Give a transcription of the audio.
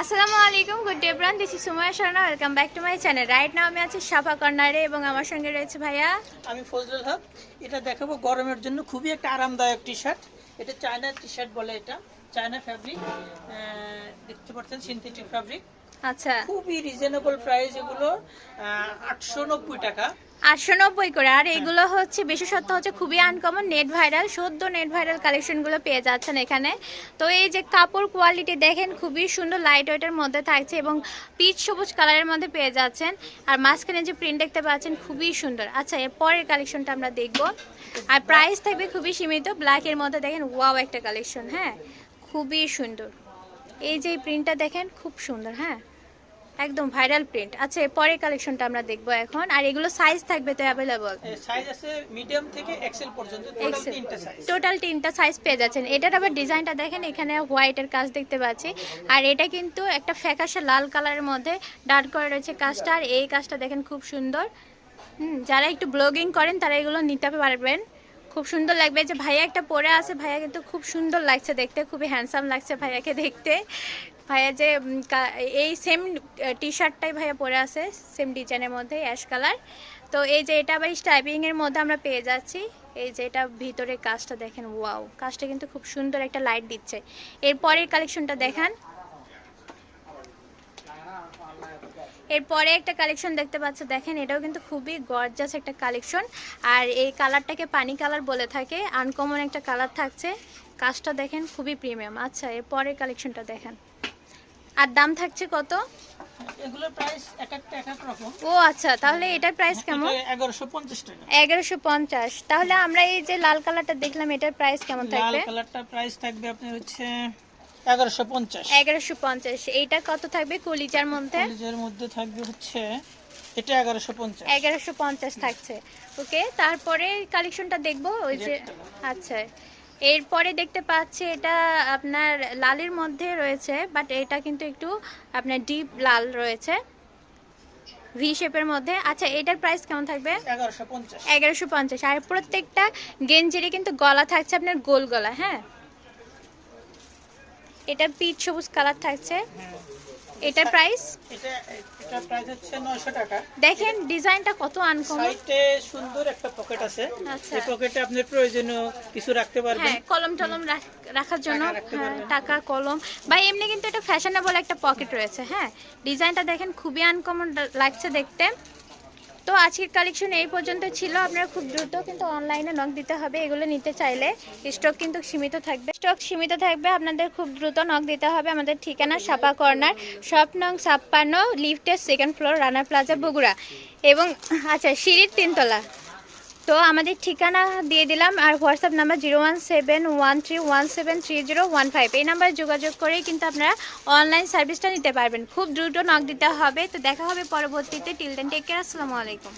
আসসালামু আলাইকুম good day bran this is Sumaiya Sharma welcome back to my channel right now আমি আছি সাফা কর্নারে এবং আমার সঙ্গে রয়েছে ভাইয়া। আমি ফজলুল হক। এটা দেখাবো গরমের জন্য। খুবই একটা আরামদায়ক টি শার্ট এটা চায়না টি শার্ট বলে এটা। চায়না ফ্যাব্রিক দেখতে পাচ্ছেন সিনথেটিক ফ্যাব্রিক আচ্ছা। খুবই রিজনেবল প্রাইস এগুলো আটশো নব্বই টাকা। আটশো নব্বই করে। আর এগুলো হচ্ছে বিশেষত্ব হচ্ছে খুবই আনকমন নেট ভাইরাল সদ্য নেট ভাইরাল কালেকশনগুলো পেয়ে যাচ্ছেন এখানে। তো এই যে কাপড় কোয়ালিটি দেখেন খুবই সুন্দর লাইট ওয়েটের মধ্যে থাকছে এবং পিচ সবুজ কালারের মধ্যে পেয়ে যাচ্ছেন। আর মাঝখানে যে প্রিন্ট দেখতে পাচ্ছেন খুবই সুন্দর। আচ্ছা এর পরের কালেকশনটা আমরা দেখব। আর প্রাইস থাকবে খুবই সীমিত ব্ল্যাকের মধ্যে দেখেন ওয়াও একটা কালেকশন হ্যাঁ? খুবই সুন্দর। এই যে প্রিন্টটা দেখেন খুব সুন্দর হ্যাঁ? একদম ভাইরাল প্রিন্ট আচ্ছা এর পরের কালেকশনটা আমরা দেখব এখন। আর এগুলো সাইজ থাকবে তো অ্যাভেলেবল সাইজ আছে মিডিয়াম থেকে এক্সেল পর্যন্ত টোটাল। তিনটা সাইজ টোটাল তিনটা সাইজ পেয়ে যাচ্ছেন। এটার আবার ডিজাইনটা দেখেন এখানে হোয়াইটের কাজ দেখতে পাচ্ছি। আর এটা কিন্তু একটা ফ্যাকাশে লাল কালারের মধ্যে ডার্ক করে রয়েছে কাজটা। আর এই কাজটা দেখেন খুব সুন্দর। হুম যারা একটু ব্লগিং করেন তারা এগুলো নিতে পারবেন। খুব সুন্দর লাগবে। যে ভাইয়া একটা পরে আছে, ভাইয়া কিন্তু খুব সুন্দর লাগছে দেখতে, খুবই হ্যান্ডসাম লাগছে ভাইয়াকে দেখতে। ভাইয়া যে এই সেম টি শার্টটাই ভাইয়া পরে আছে সেম ডিজাইনের মধ্যে অ্যাশ কালার তো এই যে এটা আবার স্টাইপিংয়ের মধ্যে আমরা পেয়ে যাচ্ছি। এই যে এটা ভিতরে কাজটা দেখেন ওয়াও কাজটা কিন্তু খুব সুন্দর একটা লাইট দিচ্ছে। এরপরের কালেকশনটা দেখান। এরপরে একটা কালেকশন দেখতে পাচ্ছ। দেখেন এটাও কিন্তু খুবই গর্জাস একটা কালেকশন আর এই কালারটাকে পানি কালার বলে থাকে। আনকমন একটা কালার থাকছে। কাজটা দেখেন খুবই প্রিমিয়াম আচ্ছা এরপরের কালেকশনটা দেখেন। আর দাম থাকছে কত? ও আচ্ছা তাহলে এটার প্রাইস কেমন? এগারোশো পঞ্চাশ তাহলে আমরা এই যে লাল কালারটা দেখলাম এটার প্রাইস কেমন লাল থাকবে? কালারটা প্রাইস থাকবে আপনার হচ্ছে এগারোশো পঞ্চাশ। এইটা কত থাকবে কলিজার মধ্যে? কলেজের মধ্যে থাকবে হচ্ছে এটা এগারোশো পঞ্চাশ। এগারোশো পঞ্চাশ থাকছে। ওকে তারপরে কালেকশনটা দেখব? ওই যে আচ্ছা। এরপরে দেখতে পাচ্ছি এটা আপনার লালের মধ্যে রয়েছে বাট এটা কিন্তু একটু আপনার ডিপ লাল রয়েছে। ভি শেপের মধ্যে। আচ্ছা এটার প্রাইস কেমন থাকবে? এগারোশো পঞ্চাশ। আর প্রত্যেকটা গেঞ্জিরই কিন্তু গলা থাকছে আপনার গোল গলা হ্যাঁ? এটা পিচ সবুজ কালার থাকছে। এটার প্রাইস এটা এটা প্রাইস হচ্ছে নয়শো টাকা। দেখেন ডিজাইনটা কত আনকমন। সাইডে সুন্দর একটা পকেট আছে। আচ্ছা। এই পকেটে আপনি প্রয়োজনীয় কিছু রাখতে পারবেন। হ্যাঁ কলম টলম রাখ- রাখার জন্য। টাকা হ্যাঁ। টাকা কলম। বা এমনি কিন্তু এটা ফ্যাশনেবল একটা পকেট রয়েছে হ্যাঁ। ডিজাইনটা দেখেন খুবই আনকমন লাগছে দেখতে। তো আজকের কালেকশন এই পর্যন্ত ছিল। আপনারা খুব দ্রুত কিন্তু অনলাইনে নখ দিতে হবে। এগুলো নিতে চাইলে স্টক কিন্তু সীমিত থাকবে। স্টক সীমিত থাকবে, আপনাদের খুব দ্রুত নখ দিতে হবে। আমাদের ঠিকানা সাপা কর্নার শপ নং ছাপ্পান্ন লিফটের second floor Rana plaza Bogura. এবং আচ্ছা সিঁড়ির তিনতলা। তো আমাদের ঠিকানা দিয়ে দিলাম আর WhatsApp number zero one seven one three one seven three zero one five. এই নাম্বারে যোগাযোগ করেই কিন্তু আপনারা অনলাইন সার্ভিসটা নিতে পারবেন। খুব দ্রুত নক দিতে হবে। তো দেখা হবে পরবর্তীতে। টিল দেন টেক কেয়ার আসসালামু আলাইকুম।